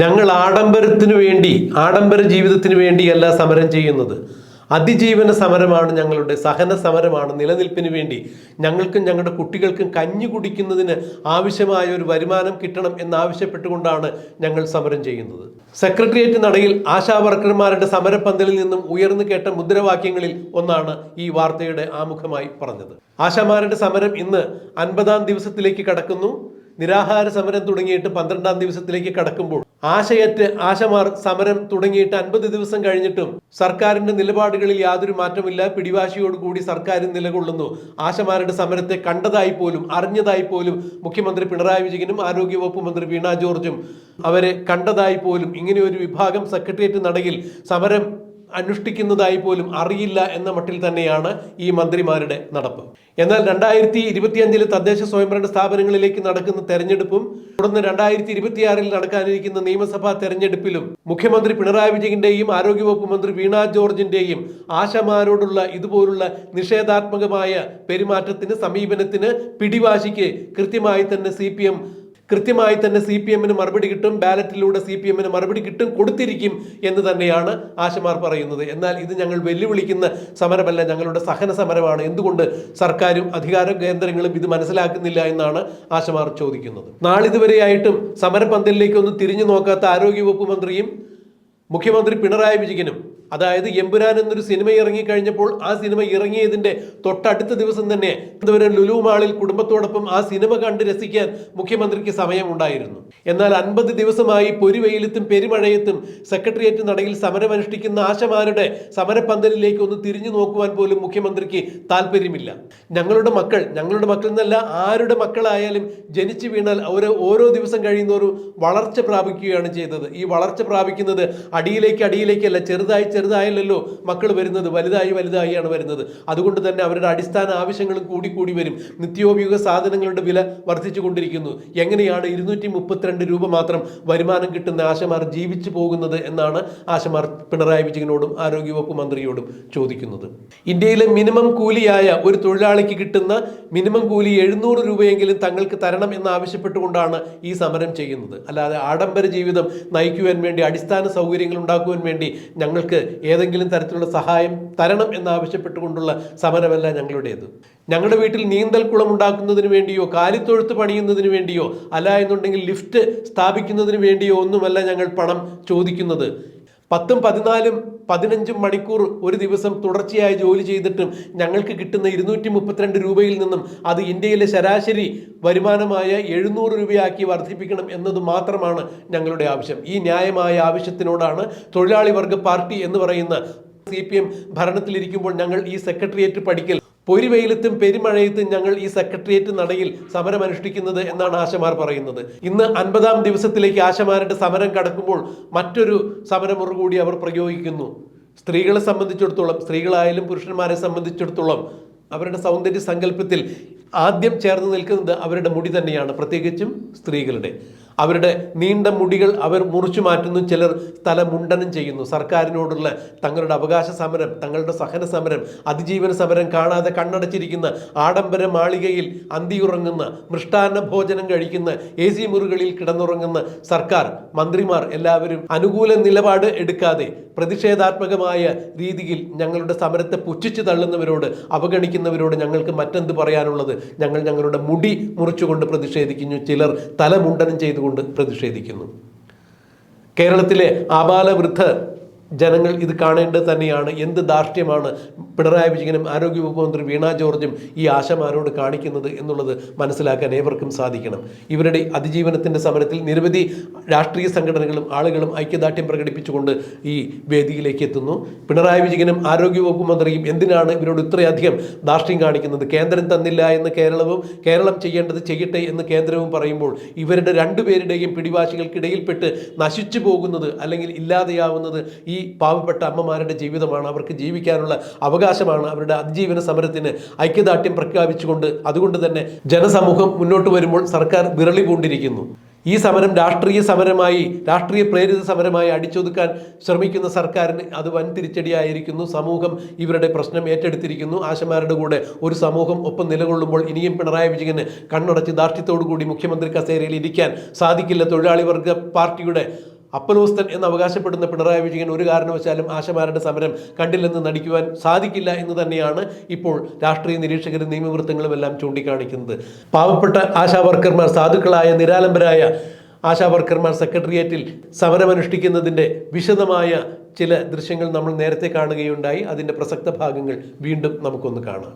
ഞങ്ങൾ ആഡംബരത്തിന് വേണ്ടി ആഡംബര ജീവിതത്തിന് വേണ്ടിയല്ല സമരം ചെയ്യുന്നത്. അതിജീവന സമരമാണ് ഞങ്ങളുടെ സഹന സമരമാണ് നിലനിൽപ്പിന് വേണ്ടി. ഞങ്ങൾക്കും ഞങ്ങളുടെ കുട്ടികൾക്കും കഞ്ഞി കുടിക്കുന്നതിന് ആവശ്യമായ ഒരു വരുമാനം കിട്ടണം എന്നാവശ്യപ്പെട്ടുകൊണ്ടാണ് ഞങ്ങൾ സമരം ചെയ്യുന്നത്. സെക്രട്ടേറിയറ്റ് നടയിൽ ആശാ വർക്കർമാരുടെ സമരപ്പന്തലിൽ നിന്നും ഉയർന്നു കേട്ട മുദ്രാവാക്യങ്ങളിൽ ഒന്നാണ് ഈ വാർത്തയുടെ ആമുഖമായി പറഞ്ഞത്. ആശാമാരുടെ സമരം ഇന്ന് അൻപതാം ദിവസത്തിലേക്ക് കടക്കുന്നു. നിരാഹാര സമരം തുടങ്ങിയിട്ട് പന്ത്രണ്ടാം ദിവസത്തിലേക്ക് കടക്കുമ്പോൾ ആശയറ്റ് ആശമാർ സമരം തുടങ്ങിയിട്ട് അൻപത് ദിവസം കഴിഞ്ഞിട്ടും സർക്കാരിന്റെ നിലപാടുകളിൽ യാതൊരു മാറ്റമില്ല. പിടിവാശിയോടുകൂടി സർക്കാർ നിലകൊള്ളുന്നു. ആശമാരുടെ സമരത്തെ കണ്ടതായി പോലും അറിഞ്ഞതായി പോലും മുഖ്യമന്ത്രി പിണറായി വിജയനും ആരോഗ്യവകുപ്പ് മന്ത്രി വീണ ജോർജും അവരെ കണ്ടതായി പോലും ഇങ്ങനെ ഒരു വിഭാഗം സെക്രട്ടേറിയറ്റ് നടയിൽ സമരം അനുഷ്ഠിക്കുന്നതായി പോലും അറിയില്ല എന്ന മട്ടിൽ തന്നെയാണ് ഈ മന്ത്രിമാരുടെ നടപ്പ്. എന്നാൽ രണ്ടായിരത്തി ഇരുപത്തിയഞ്ചിൽ തദ്ദേശ സ്വയംഭരണ സ്ഥാപനങ്ങളിലേക്ക് നടക്കുന്ന തെരഞ്ഞെടുപ്പും തുടർന്ന് രണ്ടായിരത്തി ഇരുപത്തിയാറിൽ നടക്കാനിരിക്കുന്ന നിയമസഭാ തെരഞ്ഞെടുപ്പിലും മുഖ്യമന്ത്രി പിണറായി വിജയന്റെയും ആരോഗ്യവകുപ്പ് മന്ത്രി വീണ ജോർജിന്റെയും ആശമാരോടുള്ള ഇതുപോലുള്ള നിഷേധാത്മകമായ പെരുമാറ്റത്തിന് സമീപനത്തിന് പിടിവാശിക്ക് കൃത്യമായി തന്നെ സി കൃത്യമായി തന്നെ സി പി എമ്മിന് മറുപടി കിട്ടും ബാലറ്റിലൂടെ സി പി എമ്മിന് മറുപടി കിട്ടും കൊടുത്തിരിക്കും എന്ന് തന്നെയാണ് ആശമാർ പറയുന്നത്. എന്നാൽ ഇത് ഞങ്ങൾ വെല്ലുവിളിക്കുന്ന സമരമല്ല ഞങ്ങളുടെ സഹന സമരമാണ്. എന്തുകൊണ്ട് സർക്കാരും അധികാര കേന്ദ്രങ്ങളും ഇത് മനസ്സിലാക്കുന്നില്ല എന്നാണ് ആശമാർ ചോദിക്കുന്നത്. നാളിതുവരെയായിട്ടും സമരപന്തലിലേക്ക് ഒന്ന് തിരിഞ്ഞു നോക്കാത്ത ആരോഗ്യവകുപ്പ് മന്ത്രിയും മുഖ്യമന്ത്രി പിണറായി വിജയനും അതായത് എമ്പുരാൻ എന്നൊരു സിനിമ ഇറങ്ങിക്കഴിഞ്ഞപ്പോൾ ആ സിനിമ ഇറങ്ങിയതിന്റെ തൊട്ടടുത്ത ദിവസം തന്നെ തിരുവനന്തപുരം ലുലു മാളിൽ കുടുംബത്തോടൊപ്പം ആ സിനിമ കണ്ട് രസിക്കാൻ മുഖ്യമന്ത്രിക്ക് സമയമുണ്ടായിരുന്നു. എന്നാൽ അൻപത് ദിവസമായി പൊരുവെയിലത്തും പെരുമഴയത്തും സെക്രട്ടേറിയറ്റ് നടയിൽ സമരമനുഷ്ഠിക്കുന്ന ആശമാരുടെ സമരപ്പന്തലിലേക്ക് ഒന്ന് തിരിഞ്ഞു നോക്കുവാൻ പോലും മുഖ്യമന്ത്രിക്ക് താല്പര്യമില്ല ഞങ്ങളുടെ മക്കൾ ഞങ്ങളുടെ മക്കൾ എന്നല്ല ആരുടെ മക്കളായാലും ജനിച്ചു വീണാൽ അവർ ഓരോ ദിവസം കഴിയുന്നവരും വളർച്ച പ്രാപിക്കുകയാണ് ചെയ്തത്. ഈ വളർച്ച പ്രാപിക്കുന്നത് അടിയിലേക്ക് അടിയിലേക്കല്ല ചെറുതായി ചെറുതായല്ലോ മക്കൾ വരുന്നത് വലുതായി വലുതായിയാണ് വരുന്നത്. അതുകൊണ്ട് തന്നെ അവരുടെ അടിസ്ഥാന ആവശ്യങ്ങളും കൂടി കൂടി വരും. നിത്യോപയോഗ സാധനങ്ങളുടെ വില വർദ്ധിച്ചു കൊണ്ടിരിക്കുന്നു. എങ്ങനെയാണ് ഇരുന്നൂറ്റി മുപ്പത്തിരണ്ട് രൂപ മാത്രം വരുമാനം കിട്ടുന്ന ആശമാർ ജീവിച്ചു പോകുന്നത് എന്നാണ് ആശമാർ പിണറായി വിജയനോടും ആരോഗ്യവകുപ്പ് മന്ത്രിയോടും ചോദിക്കുന്നത്. ഇന്ത്യയിലെ മിനിമം കൂലിയായ ഒരു തൊഴിലാളിക്ക് കിട്ടുന്ന മിനിമം കൂലി എഴുന്നൂറ് രൂപയെങ്കിലും തങ്ങൾക്ക് തരണം എന്ന് ആവശ്യപ്പെട്ടുകൊണ്ടാണ് ഈ സമരം ചെയ്യുന്നത്. അല്ലാതെ ആഡംബര ജീവിതം നയിക്കുവാൻ വേണ്ടി അടിസ്ഥാന സൗകര്യങ്ങൾ ഉണ്ടാക്കുവാൻ വേണ്ടി ഞങ്ങൾക്ക് ഏതെങ്കിലും തരത്തിലുള്ള സഹായം തരണം എന്നാവശ്യപ്പെട്ടുകൊണ്ടുള്ള സമരമല്ല ഞങ്ങളുടേത്. ഞങ്ങളുടെ വീട്ടിൽ നീന്തൽ കുളം ഉണ്ടാക്കുന്നതിന് വേണ്ടിയോ കാലിത്തൊഴുത്ത് പണിയുന്നതിന് വേണ്ടിയോ അല്ല എന്നുണ്ടെങ്കിൽ ലിഫ്റ്റ് സ്ഥാപിക്കുന്നതിന് വേണ്ടിയോ ഒന്നുമല്ല ഞങ്ങൾ പണം ചോദിക്കുന്നത്. പത്തും പതിനാലും പതിനഞ്ചും മണിക്കൂർ ഒരു ദിവസം തുടർച്ചയായി ജോലി ചെയ്തിട്ടും ഞങ്ങൾക്ക് കിട്ടുന്ന ഇരുന്നൂറ്റി മുപ്പത്തിരണ്ട് രൂപയിൽ നിന്നും അത് ഇന്ത്യയിലെ ശരാശരി വരുമാനമായ എഴുന്നൂറ് രൂപയാക്കി വർദ്ധിപ്പിക്കണം എന്നത് മാത്രമാണ് ഞങ്ങളുടെ ആവശ്യം. ഈ ന്യായമായ ആവശ്യത്തിനോടാണ് തൊഴിലാളി വർഗ പാർട്ടി എന്ന് പറയുന്ന സി ഭരണത്തിലിരിക്കുമ്പോൾ ഞങ്ങൾ ഈ സെക്രട്ടേറിയറ്റ് പഠിക്കൽ പൊരിവെയിലത്തും പെരുമഴയത്തും ഞങ്ങൾ ഈ സെക്രട്ടേറിയറ്റ് നടയിൽ സമരം അനുഷ്ഠിക്കുന്നത് എന്നാണ് ആശമാർ പറയുന്നത്. ഇന്ന് അൻപതാം ദിവസത്തിലേക്ക് ആശമാരുടെ സമരം കടക്കുമ്പോൾ മറ്റൊരു സമരമുറ കൂടി അവർ പ്രയോഗിക്കുന്നു. സ്ത്രീകളെ സംബന്ധിച്ചിടത്തോളം സ്ത്രീകളായാലും പുരുഷന്മാരെ സംബന്ധിച്ചിടത്തോളം അവരുടെ സൗന്ദര്യ സങ്കല്പത്തിൽ ആദ്യം ചേർന്ന് നിൽക്കുന്നത് അവരുടെ മുടി തന്നെയാണ്. പ്രത്യേകിച്ചും സ്ത്രീകളുടെ. അവരുടെ നീണ്ട മുടികൾ അവർ മുറിച്ചു മാറ്റുന്നു. ചിലർ തല മുണ്ടനം ചെയ്യുന്നു. സർക്കാരിനോടുള്ള തങ്ങളുടെ അവകാശ സമരം തങ്ങളുടെ സഹന സമരം അതിജീവന സമരം കാണാതെ കണ്ണടച്ചിരിക്കുന്ന ആഡംബര മാളികയിൽ അന്തിയുറങ്ങുന്ന മൃഷ്ടാന്ന ഭോജനം കഴിക്കുന്ന എ സി മുറികളിൽ കിടന്നുറങ്ങുന്ന സർക്കാർ മന്ത്രിമാർ എല്ലാവരും അനുകൂല നിലപാട് എടുക്കാതെ പ്രതിഷേധാത്മകമായ രീതിയിൽ ഞങ്ങളുടെ സമരത്തെ പുച്ഛിച്ചു തള്ളുന്നവരോട് അവഗണിക്കുന്നവരോട് ഞങ്ങൾക്ക് മറ്റെന്ത് പറയാനുള്ളത്? ഞങ്ങൾ ഞങ്ങളുടെ മുടി മുറിച്ചുകൊണ്ട് പ്രതിഷേധിക്കുന്നു. ചിലർ തലമുണ്ടനം ചെയ്തുകൊണ്ട് പ്രതിഷേധിക്കുന്നു. കേരളത്തിലെ ആബാലവൃദ്ധ ജനങ്ങൾ ഇത് കാണേണ്ടത് തന്നെയാണ്. എന്ത് ധാർഷ്ട്യമാണ് പിണറായി വിജയനും ആരോഗ്യവകുപ്പ് മന്ത്രി വീണ ജോർജും ഈ ആശമാരോട് കാണിക്കുന്നത് എന്നുള്ളത് മനസ്സിലാക്കാൻ ഏവർക്കും സാധിക്കണം. ഇവരുടെ അതിജീവനത്തിന്റെ സമരത്തിൽ നിരവധി രാഷ്ട്രീയ സംഘടനകളും ആളുകളും ഐക്യദാർഢ്യം പ്രകടിപ്പിച്ചുകൊണ്ട് ഈ വേദിയിലേക്ക് എത്തുന്നു. പിണറായി വിജയനും ആരോഗ്യവകുപ്പ് മന്ത്രിയും എന്തിനാണ് ഇവരോട് ഇത്രയധികം ധാർഷ്ട്യം കാണിക്കുന്നത്? കേന്ദ്രം തന്നില്ല എന്ന് കേരളവും കേരളം ചെയ്യേണ്ടത് ചെയ്യട്ടെ എന്ന് കേന്ദ്രവും പറയുമ്പോൾ ഇവരുടെ രണ്ടുപേരുടെയും പിടിവാശികൾക്കിടയിൽപ്പെട്ട് നശിച്ചു പോകുന്നത് അല്ലെങ്കിൽ ഇല്ലാതെയാവുന്നത് ഈ പാവപ്പെട്ട അമ്മമാരുടെ ജീവിതമാണ് അവർക്ക് ജീവിക്കാനുള്ള അവകാശമാണ് അവരുടെ അതിജീവന സമരത്തിന് ഐക്യദാർഢ്യം പ്രഖ്യാപിച്ചുകൊണ്ട് അതുകൊണ്ട് തന്നെ ജനസമൂഹം മുന്നോട്ട് വരുമ്പോൾ സർക്കാർ വിരളി പൂണ്ടിരിക്കുന്നു ഈ സമരം രാഷ്ട്രീയ സമരമായി രാഷ്ട്രീയ പ്രേരിത സമരമായി അടിച്ചൊതുക്കാൻ ശ്രമിക്കുന്ന സർക്കാരിന് അത് വൻ തിരിച്ചടിയായിരിക്കുന്നു സമൂഹം ഇവരുടെ പ്രശ്നം ഏറ്റെടുത്തിരിക്കുന്നു. ആശമാരുടെ കൂടെ ഒരു സമൂഹം ഒപ്പം നിലകൊള്ളുമ്പോൾ ഇനിയും പിണറായി വിജയന് കണ്ണടച്ച് ദാർഢ്യത്തോടു കൂടി മുഖ്യമന്ത്രി കസേരയിൽ ഇരിക്കാൻ സാധിക്കില്ല. തൊഴിലാളി വർഗ പാർട്ടിയുടെ അപ്പനോസ്തൻ എന്ന് അവകാശപ്പെടുന്ന പിണറായി വിജയൻ ഒരു കാരണവശാലും ആശമാരുടെ സമരം കണ്ടില്ലെന്ന് നടിക്കുവാൻ സാധിക്കില്ല എന്ന് തന്നെയാണ് ഇപ്പോൾ രാഷ്ട്രീയ നിരീക്ഷകരും നിയമവൃത്തങ്ങളും എല്ലാം ചൂണ്ടിക്കാണിക്കുന്നത്. പാവപ്പെട്ട ആശാവർക്കർമാർ സാധുക്കളായ നിരാലംബരായ ആശാവർക്കർമാർ സെക്രട്ടേറിയറ്റിൽ സമരമനുഷ്ഠിക്കുന്നതിന്റെ വിശദമായ ചില ദൃശ്യങ്ങൾ നമ്മൾ നേരത്തെ കാണുകയുണ്ടായി. അതിന്റെ പ്രസക്ത ഭാഗങ്ങൾ വീണ്ടും നമുക്കൊന്ന് കാണാം.